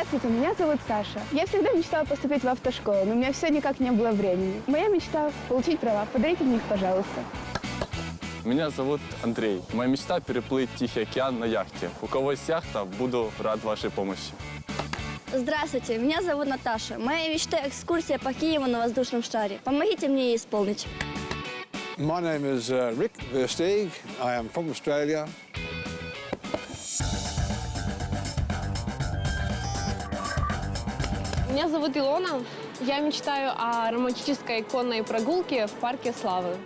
Здравствуйте, меня зовут Саша. Я всегда мечтала поступить в автошколу, но у меня все никак не было времени. Моя мечта – получить права. Подарите мне их, пожалуйста. Меня зовут Андрей. Моя мечта – переплыть Тихий океан на яхте. У кого есть яхта, буду рад вашей помощи. Здравствуйте, меня зовут Наташа. Моя мечта – экскурсия по Киеву на воздушном шаре. Помогите мне ее исполнить. My name is uh, Rick Versteeg. I am from Australia. Меня зовут Илона. Я мечтаю о романтической конной прогулке в парке Славы.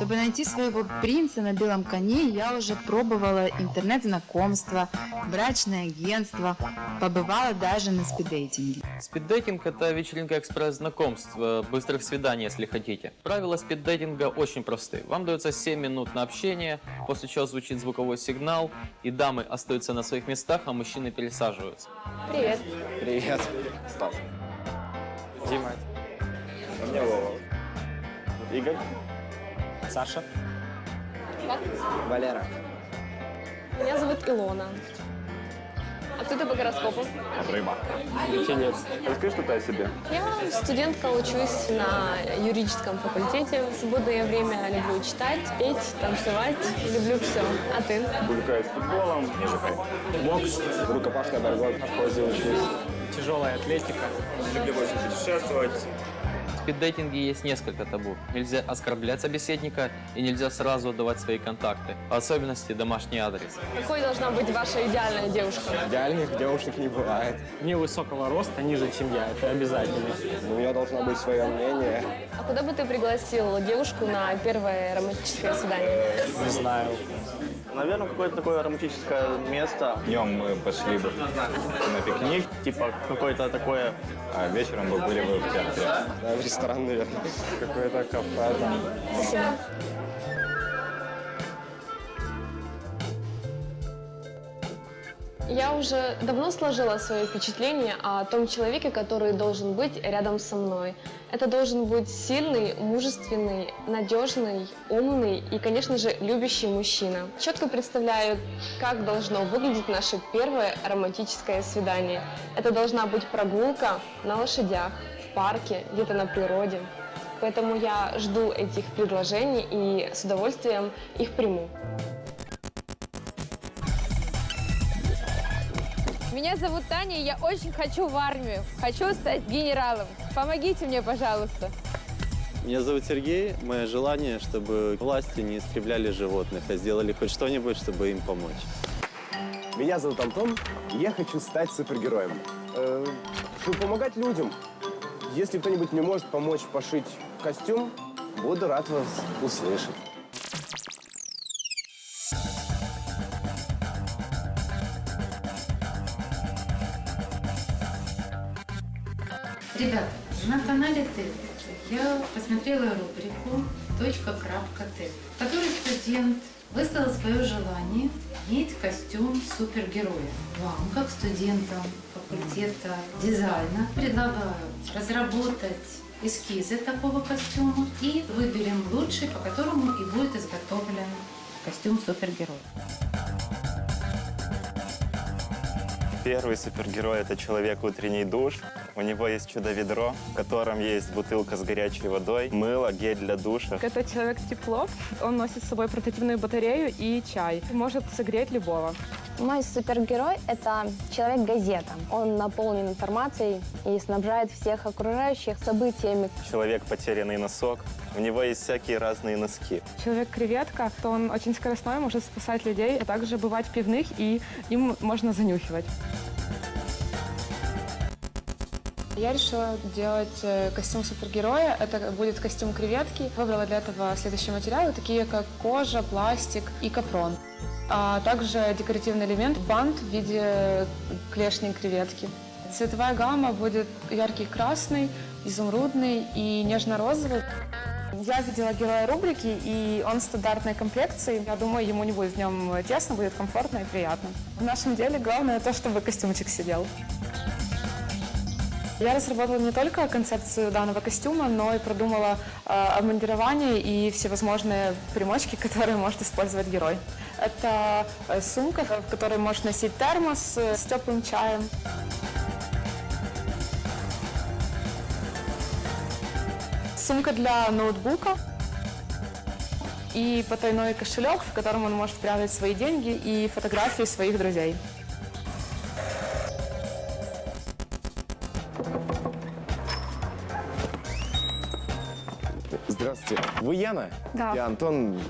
Чтобы найти своего принца на белом коне, я уже пробовала интернет-знакомства, брачное агентство, побывала даже на спиддейтинге. Спиддейтинг – это вечеринка экспресс-знакомств, быстрых свиданий, если хотите. Правила спиддейтинга очень просты. Вам дается 7 минут на общение, после чего звучит звуковой сигнал, и дамы остаются на своих местах, а мужчины пересаживаются. Привет. Привет. Стас. Дима. У меня Вова. Игорь. Саша. Валера. Меня зовут Илона. А кто ты по гороскопу? Рыба. Телец. Расскажи что-то о себе. Я студентка, учусь на юридическом факультете. В свободное время люблю читать, петь, танцевать. Люблю все. А ты? Увлекаюсь футболом. Бокс. Рукопашная борьба. На позе учусь. Тяжелая атлетика. Люблю больше путешествовать. В спиддейтинге есть несколько табу. Нельзя оскорблять собеседника и нельзя сразу отдавать свои контакты, в особенности домашний адрес. Какой должна быть ваша идеальная девушка? Идеальных девушек не бывает. невысокого роста, ниже, чем я. Это обязательно. У нее должно быть свое мнение. А куда бы ты пригласил девушку на первое романтическое свидание? Не знаю. Наверное, какое-то такое романтическое место, Днем мы пошли бы на пикник, типа какое-то такое а вечером мы были бы в театре. Да, в ресторан, наверное. Какое-то кафе там. Я уже давно сложила свое впечатление о том человеке, который должен быть рядом со мной. Это должен быть сильный, мужественный, надежный, умный и, конечно же, любящий мужчина. Четко представляю, как должно выглядеть наше первое романтическое свидание. Это должна быть прогулка на лошадях, в парке, где-то на природе. Поэтому я жду этих предложений и с удовольствием их приму. Меня зовут Таня, и я очень хочу в армию. Хочу стать генералом. Помогите мне, пожалуйста. Меня зовут Сергей. Мое желание, чтобы власти не истребляли животных, а сделали хоть что-нибудь, чтобы им помочь. Меня зовут Антон, и я хочу стать супергероем. Э, чтобы помогать людям. Если кто-нибудь мне может помочь пошить костюм, буду рад вас услышать. Ребята, на канале ТЭД я посмотрела рубрику «Точка крапка ТЭД», в которой студент высказал свое желание иметь костюм супергероя. Вам, как студентам факультета дизайна, предлагаю разработать эскизы такого костюма и выберем лучший, по которому и будет изготовлен костюм супергероя. Первый супергерой – это человек утренний душ. У него есть чудо-ведро, в котором есть бутылка с горячей водой, мыло, гель для душа. Это человек тепло. Он носит с собой портативную батарею и чай. Может согреть любого. Мой супергерой – это человек-газета. Он наполнен информацией и снабжает всех окружающих событиями. Человек потерянный носок. У него есть всякие разные носки. Человек-креветка, то он очень скоростной, может спасать людей, а также бывать пивных, и им можно занюхивать. Я решила делать э, костюм супергероя. Это будет костюм креветки. Выбрала для этого следующие материалы, такие как кожа, пластик и капрон. А также декоративный элемент – бант в виде клешни креветки. Цветовая гамма будет яркий красный, изумрудный и нежно-розовый. Я видела героя рубрики, и он стандартной комплекции. Я думаю, ему не будет в нем тесно, будет комфортно и приятно. В нашем деле главное то, чтобы костюмчик сидел. Я разработала не только концепцию данного костюма, но и продумала э, обмундирование и всевозможные примочки, которые может использовать герой. Это э, сумка, в которой можешь носить термос э, с теплым чаем. Сумка для ноутбука и потайной кошелек, в котором он может спрятать свои деньги и фотографии своих друзей. Здравствуйте. Вы Яна? Да. Я Антон.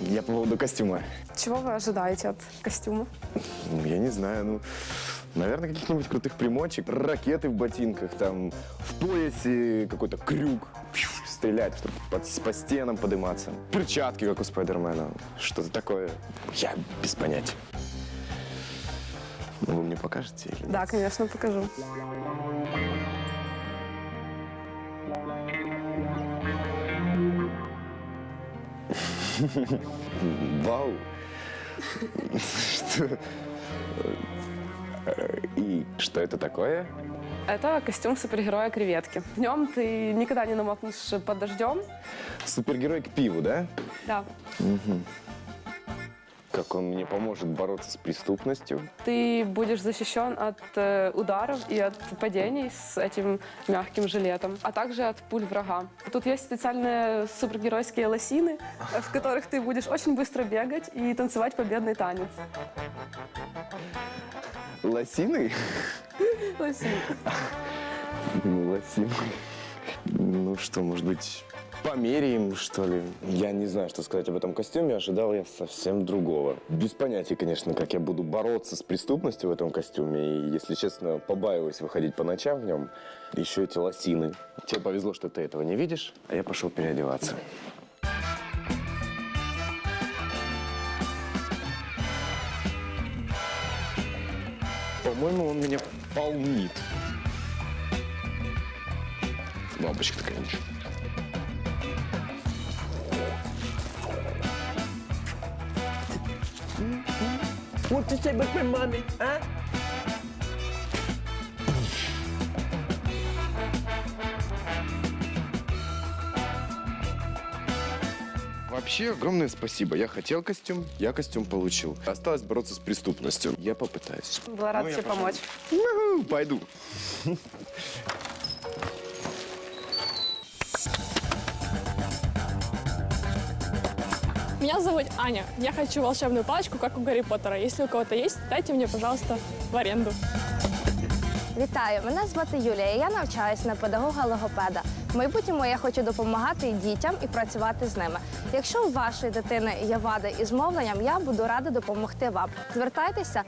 Я по поводу костюма. Чего вы ожидаете от костюма? Ну, я не знаю, ну, наверное, каких-нибудь крутых примочек, ракеты в ботинках, там, в поясе какой-то крюк, пью, стрелять, чтобы по, по стенам подниматься. Перчатки, как у Спайдермена, что-то такое. Я без понятия. Ну, вы мне покажете или нет? Да, конечно, покажу. Вау! Что? И что это такое? Это костюм супергероя креветки. В нем ты никогда не намокнешь под дождем. Супергерой к пиву, да? Да. Мгм. Как он мне поможет бороться с преступностью? Ты будешь защищен от э, ударов и от падений с этим мягким жилетом, а также от пуль врага. Тут есть специальные супергеройские лосины, в которых ты будешь очень быстро бегать и танцевать победный танец. Лосиный? Лосины. Ну, лосиный. Ну что, может быть, померяем, что ли? Я не знаю, что сказать об этом костюме. Ожидал я совсем другого. Без понятия, конечно, как я буду бороться с преступностью в этом костюме. И, если честно, побаиваюсь выходить по ночам в нем. Еще эти лосины. Тебе повезло, что ты этого не видишь, а я пошел переодеваться. По-моему, он меня полнит. Лампочка такая. What to say about my mommy, а? Вообще, огромное спасибо. Я хотел костюм, я костюм получил. Осталось бороться с преступностью. Я попытаюсь. Была рада Ну, я тебе пошел. помочь. Уху, Пойду. Меня зовут Аня. Я хочу волшебную палочку, как у Гарри Поттера. Если у кого-то есть, дайте мне, пожалуйста, в аренду. Вітаю, мене звати Юлія. Я навчаюся на педагога-логопеда. В майбутньому я хочу допомагати дітям і працювати з ними. Якщо у вашої дитини є вади із мовленням, я буду рада допомогти вам. Звертайтеся.